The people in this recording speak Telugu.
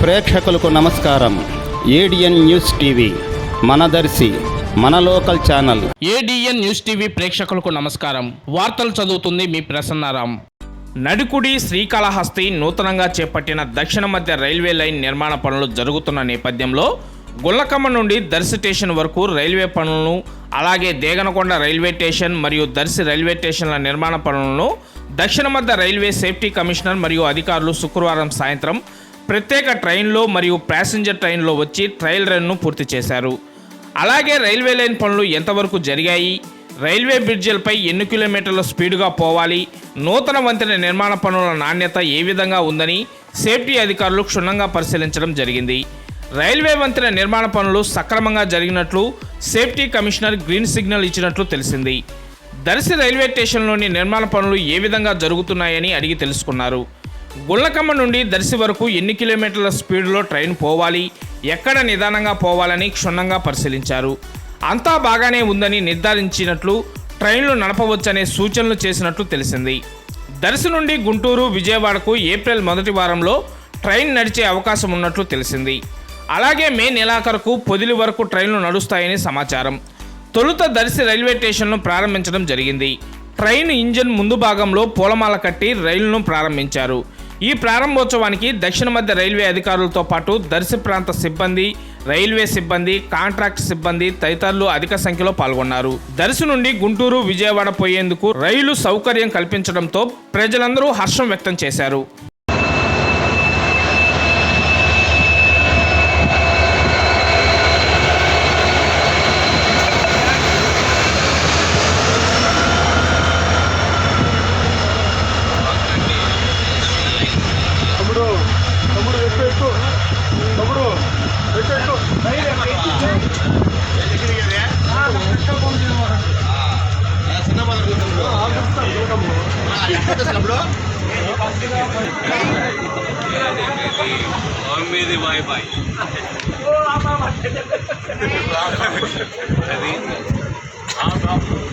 ప్రేక్షకులకు నమస్కారం. ఏడిఎన్ న్యూస్ టీవీ మనదర్శి మన local channel. ADN news TV ప్రేక్షకులకు నమస్కారం. వార్తలు చదువుతుంది మీ ప్రసన్నారాం. నడుకుడి శ్రీకాళహస్తి నూతనంగా చేపట్టిన దక్షిణ మధ్య రైల్వే లైన్ నిర్మాణ పనులు జరుగుతున్న నేపథ్యంలో గుల్లకమ్మ నుండి దర్శి స్టేషన్ వరకు రైల్వే పనులను అలాగే దేగనకొండ రైల్వే స్టేషన్ మరియు దర్శి రైల్వే స్టేషన్ల నిర్మాణ పనులను దక్షిణ మధ్య రైల్వే సేఫ్టీ కమిషనర్ మరియు అధికారులు శుక్రవారం సాయంత్రం ప్రత్యేక ట్రైన్లో మరియు ప్యాసింజర్ ట్రైన్లో వచ్చి ట్రయల్ రన్ను పూర్తి చేశారు. అలాగే రైల్వే లైన్ పనులు ఎంతవరకు జరిగాయి? రైల్వే బ్రిడ్జిలపై ఎన్ని కిలోమీటర్ల స్పీడ్గా పోవాలి? నూతన వంతెన నిర్మాణ పనుల నాణ్యత ఏ విధంగా ఉందని సేఫ్టీ అధికారులు క్షుణ్ణంగా పరిశీలించడం జరిగింది. రైల్వే వంతెన నిర్మాణ పనులు సక్రమంగా జరిగినట్లు సేఫ్టీ కమిషనర్ గ్రీన్ సిగ్నల్ ఇచ్చినట్లు తెలిసింది. దర్శి రైల్వే స్టేషన్లోని నిర్మాణ పనులు ఏ విధంగా జరుగుతున్నాయని అడిగి తెలుసుకున్నారు. గుళ్ళకమ్మ నుండి దర్శి వరకు ఎన్ని కిలోమీటర్ల స్పీడ్లో ట్రైన్ పోవాలి? ఎక్కడ నిదానంగా పోవాలని క్షుణ్ణంగా పరిశీలించారు. అంతా బాగానే ఉందని నిర్ధారించినట్లు ట్రైన్లు నడపవచ్చనే సూచనలు చేసినట్లు తెలిసింది. దర్శి నుండి గుంటూరు విజయవాడకు ఏప్రిల్ మొదటి వారంలో ట్రైన్ నడిచే అవకాశం ఉన్నట్లు తెలిసింది. అలాగే మే నెలాఖరుకు పొదిలి వరకు ట్రైన్లు నడుస్తాయని సమాచారం. తొలుత దర్శి రైల్వే స్టేషన్ను ప్రారంభించడం జరిగింది. ట్రైన్ ఇంజిన్ ముందు భాగంలో పూలమాల కట్టి రైలును ప్రారంభించారు. ఈ ప్రారంభోత్సవానికి దక్షిణ మధ్య రైల్వే అధికారులతో పాటు దర్శి ప్రాంత సిబ్బంది రైల్వే సిబ్బంది కాంట్రాక్ట్ సిబ్బంది తదితరులు అధిక సంఖ్యలో పాల్గొన్నారు. దర్శి నుండి గుంటూరు విజయవాడ పోయేందుకు రైలు సౌకర్యం కల్పించడంతో ప్రజలందరూ హర్షం వ్యక్తం చేశారు. మీది బాయ్ బాయ్ అది తమ్ముడు వెంటనే వచ్చినాడు